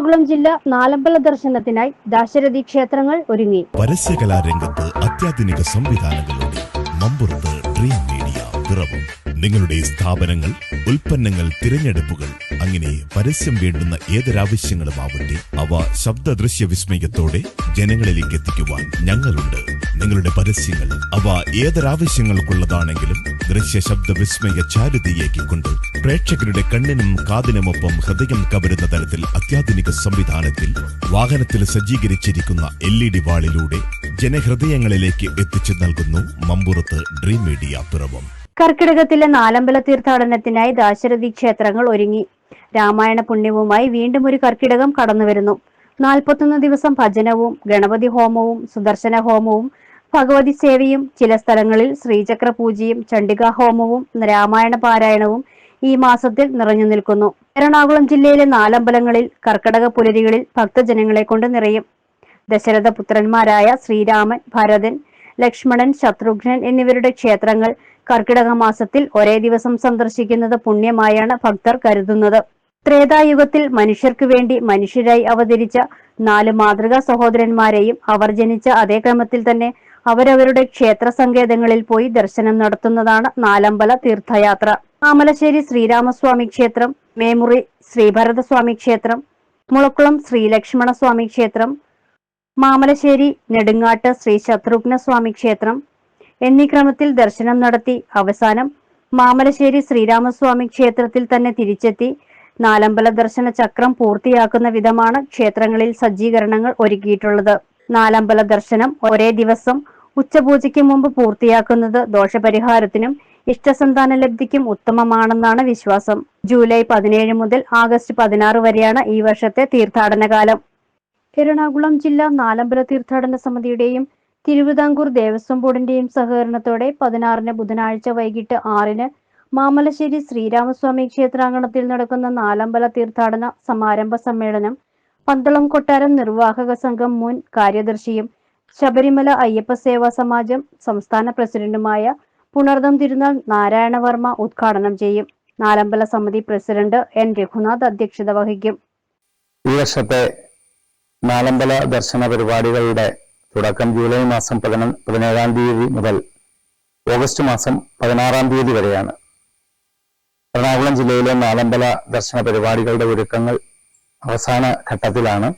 എറണാകുളം ജില്ല നാലമ്പല ദർശനത്തിനായി ദാശരഥി ക്ഷേത്രങ്ങൾ ഒരുങ്ങി. പരസ്യകലാരംഗത്ത് അത്യാധുനിക സംവിധാനങ്ങളോടെ മമ്പുറത്ത് ഡ്രീം മീഡിയ പിറവും നിങ്ങളുടെ സ്ഥാപനങ്ങൾ ഉൽപ്പന്നങ്ങൾ തിരഞ്ഞെടുപ്പുകൾ അങ്ങനെ പരസ്യം വേണ്ടുന്ന ഏതൊരാവശ്യങ്ങളും ആവട്ടെ അവ ശബ്ദ ദൃശ്യ വിസ്മയത്തോടെ ജനങ്ങളിലേക്ക് എത്തിക്കുവാൻ ഞങ്ങളുണ്ട്. നിങ്ങളുടെ പരസ്യങ്ങൾ അവ ഏതൊരാവശ്യങ്ങൾക്കുള്ളതാണെങ്കിലും ദൃശ്യ ശബ്ദ വിസ്മയ ചാരുതയേക്കിക്കൊണ്ട് പ്രേക്ഷകരുടെ കണ്ണിനും കാതിനുമൊപ്പം ഹൃദയം കവരുന്ന തരത്തിൽ അത്യാധുനിക സംവിധാനത്തിൽ വാഹനത്തിൽ സജ്ജീകരിച്ചിരിക്കുന്ന എൽ ഇ ഡി വാളിലൂടെ ജനഹൃദയങ്ങളിലേക്ക് എത്തിച്ചു നൽകുന്നു മമ്പുറത്ത് ഡ്രീം മീഡിയ പിറവം. കർക്കിടകത്തിലെ നാലമ്പല തീർത്ഥാടനത്തിനായി ദാശരഥി ക്ഷേത്രങ്ങൾ ഒരുങ്ങി. രാമായണ പുണ്യവുമായി വീണ്ടും ഒരു കർക്കിടകം കടന്നുവരുന്നു. നാൽപ്പത്തൊന്ന് ദിവസം ഭജനവും ഗണപതി ഹോമവും സുദർശന ഹോമവും ഭഗവതി സേവയും ചില സ്ഥലങ്ങളിൽ ശ്രീചക്ര പൂജയും ചണ്ഡികാ ഹോമവും രാമായണ പാരായണവും ഈ മാസത്തിൽ നിറഞ്ഞു നിൽക്കുന്നു. എറണാകുളം ജില്ലയിലെ നാലമ്പലങ്ങളിൽ കർക്കടക പുലരികളിൽ ഭക്തജനങ്ങളെ കൊണ്ട് നിറയും. ദശരഥ പുത്രന്മാരായ ശ്രീരാമൻ ഭരതൻ ലക്ഷ്മണൻ ശത്രുഘ്നൻ എന്നിവരുടെ ക്ഷേത്രങ്ങൾ കർക്കിടക മാസത്തിൽ ഒരേ ദിവസം സന്ദർശിക്കുന്നത് പുണ്യമായാണ് ഭക്തർ കരുതുന്നത്. ത്രേതായുഗത്തിൽ മനുഷ്യർക്ക് വേണ്ടി മനുഷ്യരായി അവതരിച്ച നാല് മാതൃകാ സഹോദരന്മാരെയും അവർ ജനിച്ച അതേ ക്രമത്തിൽ തന്നെ അവരവരുടെ ക്ഷേത്ര സങ്കേതങ്ങളിൽ പോയി ദർശനം നടത്തുന്നതാണ് നാലമ്പല തീർത്ഥയാത്ര. മാമലശ്ശേരി ശ്രീരാമസ്വാമി ക്ഷേത്രം മേമുറി ശ്രീഭരതസ്വാമി ക്ഷേത്രം മുളക്കുളം ശ്രീലക്ഷ്മണസ്വാമി ക്ഷേത്രം മാമലശ്ശേരി നെടുങ്ങാട്ട് ശ്രീ ശത്രുഘ്ന സ്വാമി ക്ഷേത്രം എന്നീ ക്രമത്തിൽ ദർശനം നടത്തി അവസാനം മാമലശ്ശേരി ശ്രീരാമസ്വാമി ക്ഷേത്രത്തിൽ തന്നെ തിരിച്ചെത്തി. നാലമ്പല ദർശന ചക്രം പൂർത്തിയാക്കുന്ന വിധമാണ് ക്ഷേത്രങ്ങളിൽ സജ്ജീകരണങ്ങൾ ഒരുക്കിയിട്ടുള്ളത്. നാലമ്പല ദർശനം ഒരേ ദിവസം ഉച്ചപൂജയ്ക്ക് മുമ്പ് പൂർത്തിയാക്കുന്നത് ദോഷപരിഹാരത്തിനും ഇഷ്ടസന്താന ലബ്ധിക്കും ഉത്തമമാണെന്നാണ് വിശ്വാസം. ജൂലൈ പതിനേഴ് മുതൽ ആഗസ്റ്റ് പതിനാറ് വരെയാണ് ഈ വർഷത്തെ തീർത്ഥാടന കാലം. എറണാകുളം ജില്ലാ നാലമ്പല തീർത്ഥാടന സമിതിയുടെയും തിരുവിതാംകൂർ ദേവസ്വം ബോർഡിന്റെയും സഹകരണത്തോടെ പതിനാറിന് ബുധനാഴ്ച വൈകിട്ട് ആറിന് മാമലശ്ശേരി ശ്രീരാമസ്വാമി ക്ഷേത്രാങ്കണത്തിൽ നടക്കുന്ന നാലമ്പല തീർത്ഥാടന സമാരംഭ സമ്മേളനം പന്തളം കൊട്ടാരം നിർവാഹക സംഘം മുൻ കാര്യദർശിയും ശബരിമല അയ്യപ്പ സേവാ സമാജം സംസ്ഥാന പ്രസിഡന്റുമായ പുണർദം തിരുനാൾ നാരായണവർമ്മ ഉദ്ഘാടനം ചെയ്യും. നാലമ്പല സമിതി പ്രസിഡന്റ് എൻ രഘുനാഥ് അധ്യക്ഷത വഹിക്കും. ഈ വർഷത്തെ നാലമ്പല ദർശന പരിപാടികളുടെ തുടക്കം ജൂലൈ മാസം പതിന പതിനേഴാം തീയതി മുതൽ ഓഗസ്റ്റ് മാസം പതിനാറാം തീയതി വരെയാണ്. എറണാകുളം ജില്ലയിലെ നാലമ്പല ദർശന പരിപാടികളുടെ ഒരുക്കങ്ങൾ അവസാന ഘട്ടത്തിലാണ്.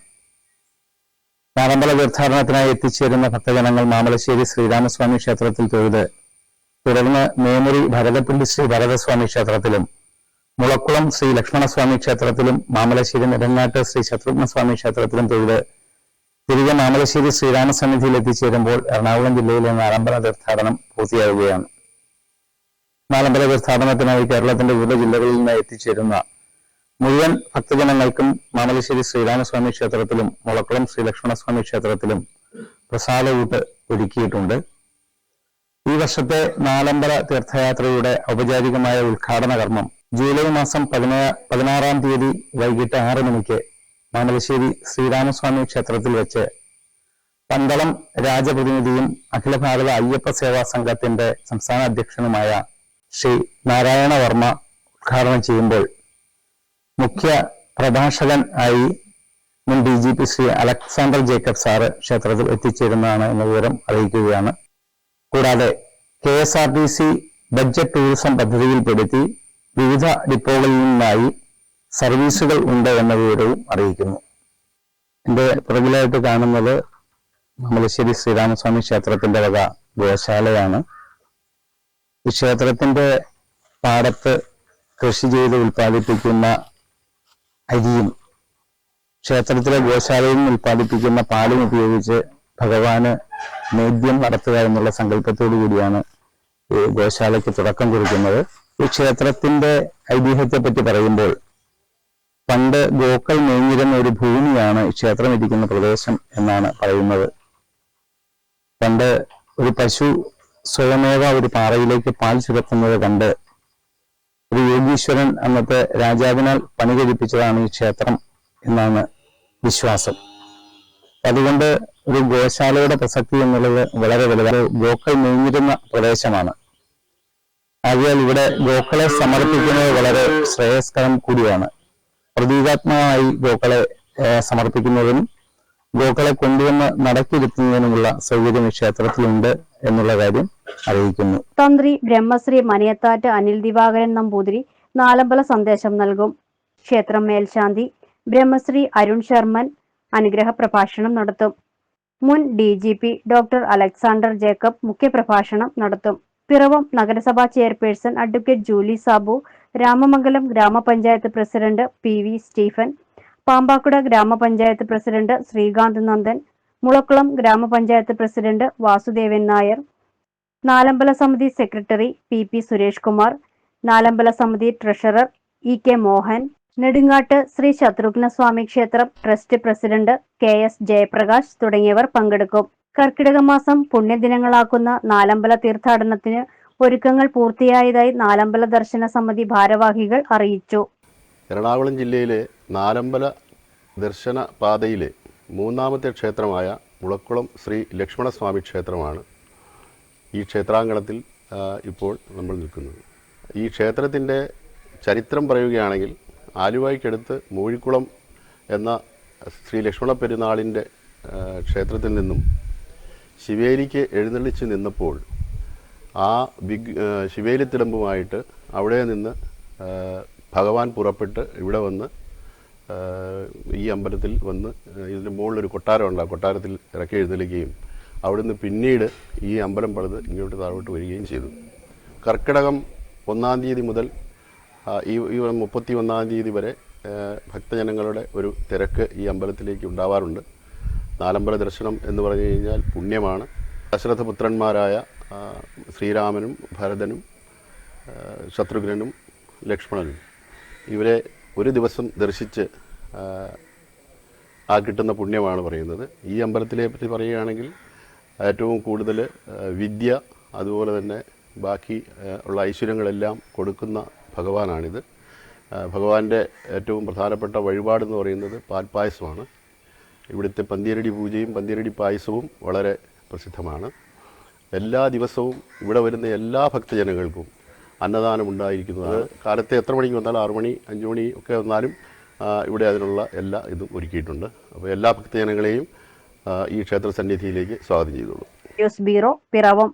നാലമ്പല തീർത്ഥാടനത്തിനായി എത്തിച്ചേരുന്ന ഭക്തജനങ്ങൾ മാമലശ്ശേരി ശ്രീരാമസ്വാമി ക്ഷേത്രത്തിൽ തൊഴുത് തുടർന്ന് മേമുറി ഭരതപ്പിള്ളി ശ്രീ ഭരതസ്വാമി ക്ഷേത്രത്തിലും മുളക്കുളം ശ്രീ ലക്ഷ്മണസ്വാമി ക്ഷേത്രത്തിലും മാമലശ്ശേരി നെടുങ്ങാട്ട് ശ്രീ ശത്രുഘ്നസ്വാമി ക്ഷേത്രത്തിലും തൊഴുത് തിരികെ മാമലശ്ശേരി ശ്രീരാമസന്നിധിയിൽ എത്തിച്ചേരുമ്പോൾ എറണാകുളം ജില്ലയിലെ നാലമ്പല തീർത്ഥാടനം പൂർത്തിയാവുകയാണ്. നാലമ്പല തീർത്ഥാടനത്തിനായി കേരളത്തിന്റെ വിവിധ ജില്ലകളിൽ നിന്ന് എത്തിച്ചേരുന്ന മുഴുവൻ ഭക്തജനങ്ങൾക്കും മാമലശ്ശേരി ശ്രീരാമസ്വാമി ക്ഷേത്രത്തിലും മുളക്കുളം ശ്രീലക്ഷ്മണസ്വാമി ക്ഷേത്രത്തിലും പ്രസാദകൂട്ട് ഒരുക്കിയിട്ടുണ്ട്. ഈ വർഷത്തെ നാലമ്പല തീർത്ഥയാത്രയുടെ ഔപചാരികമായ ഉദ്ഘാടന കർമ്മം ജൂലൈ മാസം പതിനാ പതിനാറാം തീയതി വൈകിട്ട് ആറ് മണിക്ക് മാമലശ്ശേരി ശ്രീരാമസ്വാമി ക്ഷേത്രത്തിൽ വെച്ച് പന്തളം രാജപ്രതിനിധിയും അഖില ഭാരത അയ്യപ്പ സേവാ സംഘത്തിന്റെ സംസ്ഥാന അധ്യക്ഷനുമായ ശ്രീ നാരായണ വർമ്മ ഉദ്ഘാടനം ചെയ്യുമ്പോൾ മുഖ്യ പ്രഭാഷകൻ ആയി മുൻ D G P Shri Alexander Jacob sir ക്ഷേത്രത്തിൽ എത്തിച്ചേരുന്നതാണ് എന്ന വിവരം അറിയിക്കുകയാണ്. കൂടാതെ K S R T C budget tourism പദ്ധതിയിൽപ്പെടുത്തി വിവിധ ഡിപ്പോകളിൽ നിന്നായി സർവീസുകൾ ഉണ്ട് എന്ന വിവരവും അറിയിക്കുന്നു. എന്റെ പുറകിലായിട്ട് കാണുന്നത് മലശ്ശേരി ശ്രീരാമസ്വാമി ക്ഷേത്രത്തിന്റെ വക ഗോശാലയാണ്. ഈ ക്ഷേത്രത്തിന്റെ പാടത്ത് കൃഷി ചെയ്ത് ഉൽപ്പാദിപ്പിക്കുന്ന അരിയും. ക്ഷേത്രത്തിലെ ഗോശാലയിൽ നിന്ന് ഉൽപ്പാദിപ്പിക്കുന്ന പാലും ഉപയോഗിച്ച് ഭഗവാന് നേദ്യം നടത്തുക എന്നുള്ള സങ്കല്പത്തോടു കൂടിയാണ് ഈ ഗോശാലയ്ക്ക് തുടക്കം കുറിക്കുന്നത്. ഈ ക്ഷേത്രത്തിന്റെ ഐതിഹ്യത്തെ പറ്റി പറയുമ്പോൾ പണ്ട് ഗോക്കൾ മേഞ്ഞിരുന്ന ഒരു ഭൂമിയാണ് ക്ഷേത്രം ഇരിക്കുന്ന പ്രദേശം എന്നാണ് പറയുന്നത്. പണ്ട് ഒരു പശു സ്വയമേവ ഒരു പാറയിലേക്ക് പാൽ ചുരത്തുന്നത് കണ്ട് ഒരു യോഗീശ്വരൻ അന്നത്തെ രാജാവിനാൽ പണി കഴിപ്പിച്ചതാണ് ഈ ക്ഷേത്രം എന്നാണ് വിശ്വാസം. അതുകൊണ്ട് ഒരു ഗോശാലയുടെ പ്രസക്തി എന്നുള്ളത് വളരെ വലുതാണ്. ഗോക്കൾ മേഞ്ഞിരുന്ന പ്രദേശമാണ്. ആകയാൽ ഇവിടെ ഗോക്കളെ സമർപ്പിക്കുന്നത് വളരെ ശ്രേയസ്കരം കൂടിയാണ്. പ്രതീകാത്മകമായി ഗോക്കളെ സമർപ്പിക്കുന്നതിനും ഗോക്കളെ കൊണ്ടുവന്ന് നടക്കിരുത്തുന്നതിനുമുള്ള സൗകര്യം ക്ഷേത്രത്തിലുണ്ട് എന്നുള്ള കാര്യം അറിയിക്കുന്നു. തന്ത്രി ബ്രഹ്മശ്രീ മനയത്താറ്റ് അനിൽ ദിവാകരൻ നമ്പൂതിരി നാലമ്പല സന്ദേശം നൽകും. ക്ഷേത്രം മേൽശാന്തി ബ്രഹ്മശ്രീ അരുൺ ശർമ്മൻ അനുഗ്രഹ പ്രഭാഷണം നടത്തും. മുൻ D G P doctor Alexander Jacob മുഖ്യപ്രഭാഷണം നടത്തും. പിറവം നഗരസഭാ chairperson advocate Julie Sabu Ramamangalam grama panchayat president P V Stephen Pampakuda grama panchayat president Srikanth Nandan Mulakkulam ഗ്രാമപഞ്ചായത്ത് president Vasudevan Nair Nalambala Samithi secretary P P Suresh Kumar Nalambala Samithi treasurer E K Mohan Nedungattu Sri Shatrughna Swami Kshetram trust president K S Jayaprakash തുടങ്ങിയവർ പങ്കെടുക്കും. കർക്കിടക മാസം പുണ്യദിനങ്ങളാക്കുന്ന നാലമ്പല തീർത്ഥാടനത്തിന് ഒരുക്കങ്ങൾ പൂർത്തിയായതായി നാലമ്പല ദർശന സമിതി ഭാരവാഹികൾ അറിയിച്ചു. എറണാകുളം ജില്ലയിലെ നാലമ്പല ദർശന പാതയിലെ മൂന്നാമത്തെ ക്ഷേത്രമായ മുളക്കുളം ശ്രീ ലക്ഷ്മണസ്വാമി ക്ഷേത്രമാണ് ഈ ക്ഷേത്രാങ്കണത്തിൽ ഇപ്പോൾ നമ്മൾ നിൽക്കുന്നത്. ഈ ക്ഷേത്രത്തിന്റെ ചരിത്രം പറയുകയാണെങ്കിൽ ആലുവായ്ക്കടുത്ത് മൂഴിക്കുളം എന്ന ശ്രീ ലക്ഷ്മണ പെരുന്നാളിന്റെ ക്ഷേത്രത്തിൽ നിന്നും ശിവേലിക്ക് എഴുന്നള്ളിച്ച് നിന്നപ്പോൾ ആ വിഗ് ശിവേലി ശിവേലിത്തിടമ്പുമായിട്ട് അവിടെ നിന്ന് ഭഗവാൻ പുറപ്പെട്ട് ഇവിടെ വന്ന് ഈ അമ്പലത്തിൽ വന്ന് ഇതിന്റെ മുകളിലൊരു കൊട്ടാരമുണ്ട് ആ കൊട്ടാരത്തിൽ ഇറക്കി എഴുന്നള്ളിക്കുകയും അവിടുന്ന് പിന്നീട് ഈ അമ്പലം പണിത് ഇങ്ങോട്ട് താഴോട്ട് വരികയും ചെയ്തു. കർക്കിടകം ഒന്നാം തീയതി മുതൽ ഈ ഈ മുപ്പത്തി ഒന്നാം തീയതി വരെ ഭക്തജനങ്ങളുടെ ഒരു തിരക്ക് ഈ അമ്പലത്തിലേക്ക് ഉണ്ടാവാറുണ്ട്. നാലമ്പല ദർശനം എന്ന് പറഞ്ഞു കഴിഞ്ഞാൽ പുണ്യമാണ്. ദശരഥപുത്രന്മാരായ ശ്രീരാമനും ഭരതനും ശത്രുഘ്നനും ലക്ഷ്മണനും. ഇവരെ ഒരു ദിവസം ദർശിച്ച് ആ, കിട്ടുന്ന പുണ്യമാണ് പറയുന്നത്. ഈ അമ്പലത്തിലെ പറ്റി പറയുകയാണെങ്കിൽ ഏറ്റവും കൂടുതൽ വിദ്യ അതുപോലെ തന്നെ ബാക്കി ഉള്ള ഐശ്വര്യങ്ങളെല്ലാം കൊടുക്കുന്ന ഭഗവാനാണിത്. ഭഗവാന്റെ ഏറ്റവും പ്രധാനപ്പെട്ട വഴിപാടെന്ന് പറയുന്നത് പാൽപ്പായസമാണ്. ഇവിടുത്തെ പന്തീരടി പൂജയും പന്തീരടി പായസവും വളരെ പ്രസിദ്ധമാണ്. എല്ലാ ദിവസവും ഇവിടെ വരുന്ന എല്ലാ ഭക്തജനങ്ങൾക്കും അന്നദാനം ഉണ്ടായിരിക്കുന്നതാണ് കാലത്തെ എത്ര മണിക്ക് വന്നാലും ആറു മണി അഞ്ചു മണി ഒക്കെ വന്നാലും ഇവിടെ അതിനുള്ള എല്ലാ ഇതും ഒരുക്കിയിട്ടുണ്ട്. അപ്പോൾ എല്ലാ ഭക്തജനങ്ങളെയും ഈ ക്ഷേത്ര സന്നിധിയിലേക്ക് സ്വാഗതം ചെയ്തോളൂ. News bureau Piravom.